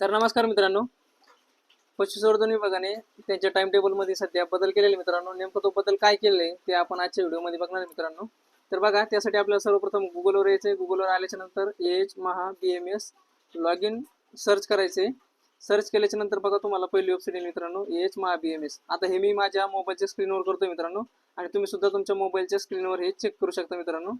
तर नमस्कार मित्रांनो. पशुसंवर्धन विभागाने त्यांच्या टाइम टेबलमध्ये सध्या बदल केलेले मित्रांनो. नेमकं तो बदल काय केलेले ते आपण आजच्या व्हिडिओमध्ये बघणार मित्रांनो. तर बघा त्यासाठी आपल्याला सर्वप्रथम गुगलवर यायचं आहे गुगलवर आल्याच्यानंतर H Maha B M S log in search करायचे सर्च केल्याच्यानंतर बघा तुम्हाला पहिली वेबसाईट येईल मित्रांनो. H Maha B M S आता हे मी माझ्या मोबाईलच्या स्क्रीनवर करतो मित्रांनो. आणि तुम्ही सुद्धा तुमच्या मोबाईलच्या स्क्रीनवर हे चेक करू शकता मित्रांनो.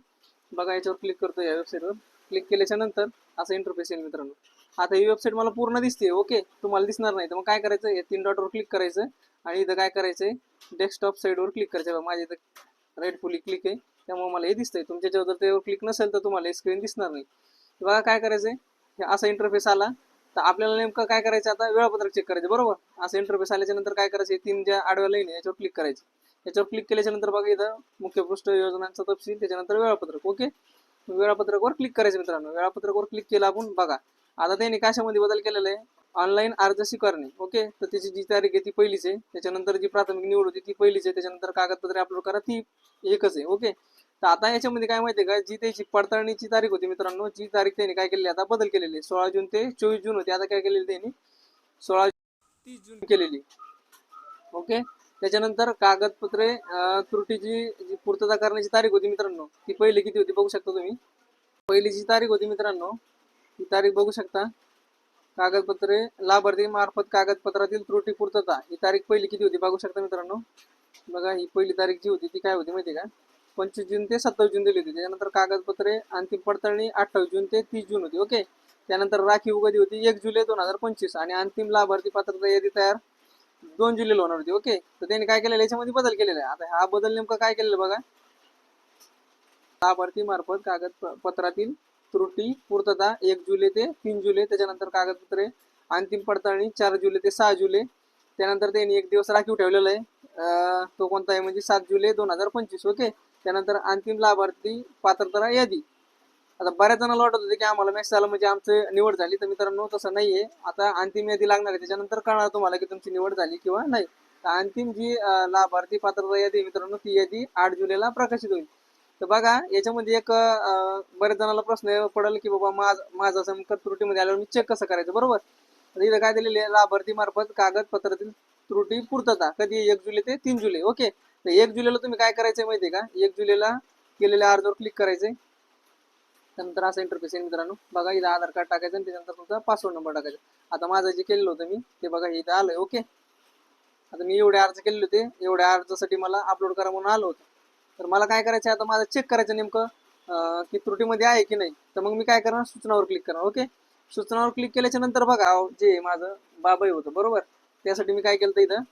बघा याच्यावर क्लिक करतो या वेबसाईटवर क्लिक केल्याच्यानंतर असं इंटरफेस येईल मित्रांनो. आता ही वेबसाईट मला पूर्ण दिसते ओके तुम्हाला दिसणार नाही. तर मग काय करायचं या तीन डॉटवर क्लिक करायचं आणि इथं काय करायचंय? डेस्कटॉप साईडवर क्लिक करायचं. बघा, माझ्या इथं राईट फुली क्लिक आहे. त्यामुळे मला हे दिसतंय. तुमच्या जर त्यावर क्लिक नसेल तर तुम्हाला स्क्रीन दिसणार नाही. बघा काय करायचंय? असा इंटरफेस आला. तर आपल्याला नेमकं काय करायचं आता? वेळापत्रक चेक करायचं बरोबर? असं इंटरफेस आल्याच्यानंतर काय करायचं? तीन ज्या आडव्या लाईन आहे याच्यावर क्लिक करायचं. याच्यावर क्लिक केल्याच्यानंतर बघा इथं मुख्य पृष्ठ योजनांचा तपशील त्याच्यानंतर वेळापत्रक ओके? वेळापत्रकवर क्लिक करायचं मित्रांनो. वेळापत्रकवर क्लिक केलं आपण बघा. आता त्यांनी कशामध्ये बदल केलेला आहे? ऑनलाईन अर्ज स्वीकारणे ओके? तर त्याची जी तारीख आहे ती पहिलीच आहे. त्याच्यानंतर जी प्राथमिक निवड होती ती पहिलीच आहे. त्याच्यानंतर कागदपत्रे अपलोड करा ती एकच आहे ओके? तर आता याच्यामध्ये काय माहिती आहे का? जी त्याची पडताळणीची तारीख होती मित्रांनो जी तारीख त्यांनी काय केलेली आहे, आता बदल केलेली आहे. सोळा जून ते चोवीस जून होती. आता काय केलेली त्यांनी? सोळा तीस जून केलेली. ओके? त्याच्यानंतर कागदपत्रे त्रुटीची जी पूर्तता करण्याची तारीख होती मित्रांनो ती पहिली किती होती बघू शकता तुम्ही? पहिली जी तारीख होती मित्रांनो ती तारीख बघू शकता. कागदपत्रे लाभार्थी मार्फत कागदपत्रातील त्रुटी पूर्तता ही तारीख पहिली किती होती बघू शकता मित्रांनो? बघा ही पहिली तारीख जी होती ती काय होती माहिती आहे का? पंचवीस जून ते सत्तावीस जून दिली होती. त्याच्यानंतर कागदपत्रे अंतिम पडताळणी अठ्ठावीस जून ते तीस जून होती ओके? त्यानंतर राखीव कधी होती एक जुलै दोन हजार पंचवीस आणि अंतिम लाभार्थी पात्रता यादी तयार दोन जुलैला होणार होती ओके तर त्यांनी काय केलेलं याच्यामध्ये बदल केलेला आहे. आता हा बदल नेमका काय केलेला बघा? लाभार्थी मार्फत कागदपत्रातील त्रुटी पूर्तता एक जुलै ते तीन जुलै त्याच्यानंतर कागदपत्रे अंतिम पडताळणी चार जुलै ते सहा जुलै त्यानंतर त्यांनी एक दिवस राखीव ठेवलेला आहे. अं, तो कोणता आहे? म्हणजे सात जुलै दोन हजार पंचवीस ओके त्यानंतर अंतिम लाभार्थी पात्रता यादी. आता बऱ्याच जणांना वाटत होते की आम्हाला मॅच झालं म्हणजे आमचं निवड झाली तर मित्रांनो तसं नाहीये. आता अंतिम यादी लागणार आहे त्याच्यानंतर कळणार तुम्हाला की तुमची निवड झाली किंवा नाही. तर अंतिम जी लाभार्थी पात्रता यादी आहे मित्रांनो ती यादी आठ जुलैला प्रकाशित होईल. तर बघा याच्यामध्ये एक बऱ्याच जणांना प्रश्न पडेल की बाबा माझ माझा समकर त्रुटीमध्ये आल्यावर मी चेक कसं करायचं? बरोबर? तर इथं काय दिलेले आहे? लाभार्थी मार्फत कागदपत्रातील त्रुटी पूर्तता. कधी एक जुलै ते तीन जुलै. ओके? तर एक जुलैला तुम्ही काय करायचंय माहितीये का? एक जुलैला केलेल्या अर्जावर क्लिक करायचंय. त्यानंतर असं इंटरफेस येईल मित्रांनो. बघा इथं आधार कार्ड टाकायचं आणि त्याच्यानंतर तुमचा पासवर्ड नंबर टाकायचा. आता माझं जे केलेलं होतं मी ते बघा इथं आलंय ओके आता मी एवढे अर्ज केलेले होते एवढ्या अर्जासाठी मला अपलोड करा म्हणून आलं होतं. तर मला काय करायचं आहे आता माझं चेक करायचं नेमकं की त्रुटीमध्ये आहे की नाही. तर मग मी काय करणार सूचनावर क्लिक करणार ओके सूचनावर क्लिक केल्याच्यानंतर बघा जे माझं बाबाई होतं बरोबर? त्यासाठी मी काय केलं होतं इथं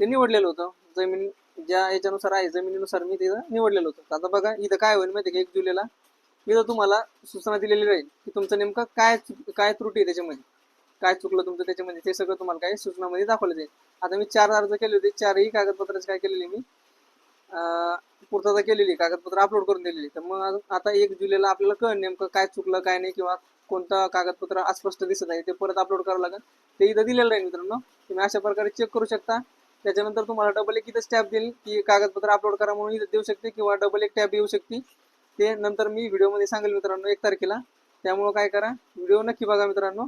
ते निवडलेलं होतं. जमीन ज्या याच्यानुसार आहे जमिनीनुसार मी तिथं निवडलेलं होतं. आता बघा इथं काय होईल माहिती आहे का? एक जुलैला मी तर तुम्हाला सूचना दिलेली राहील की तुमचं नेमकं काय काय त्रुटी आहे त्याच्यामध्ये? काय चुकलं तुमचं त्याच्यामध्ये? ते सगळं तुम्हाला काय सूचनामध्ये दाखवलं जाईल. आता मी चार अर्ज केले होते चारही कागदपत्राचे काय केलेली मी? पूर्तता केलेली कागदपत्र अपलोड करून दिलेली. तर मग आता- एक जुलैला आपल्याला कळ नेमकं काय चुकलं काय नाही किंवा कोणतं कागदपत्र अस्पष्ट दिसत आहे ते परत अपलोड करावं लागेल. ते इथं दिलेलं आहे मित्रांनो. तुम्ही अशा प्रकारे चेक करू शकता. त्याच्यानंतर तुम्हाला डबल एक इथं टॅब देईल की कागदपत्र अपलोड करा म्हणून इथं देऊ शकते किंवा डबल एक टॅब येऊ शकते. ते नंतर मी व्हिडिओमध्ये सांगेल मित्रांनो एक तारखेला. त्यामुळं काय करा व्हिडिओ नक्की बघा मित्रांनो.